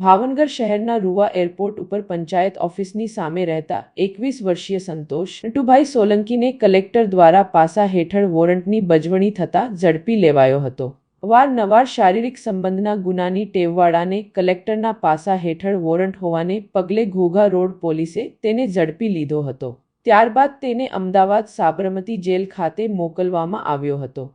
ભાવનગર શહેરના રૂવા એરપોર્ટ ઉપર પંચાયત ઓફિસની સામે રહેતા એકવીસ વર્ષીય સંતોષ નટુભાઈ સોલંકીને કલેક્ટર દ્વારા પાસા હેઠળ વોરંટની બજવણી થતા ઝડપી લેવાયો હતો. વારનવાર શારીરિક સંબંધના ગુનાની ટેવવાળાને કલેક્ટરના પાસા હેઠળ વોરંટ હોવાને પગલે ઘોઘા રોડ પોલીસે તેને ઝડપી લીધો હતો. ત્યારબાદ તેને અમદાવાદ સાબરમતી જેલ ખાતે મોકલવામાં આવ્યો હતો.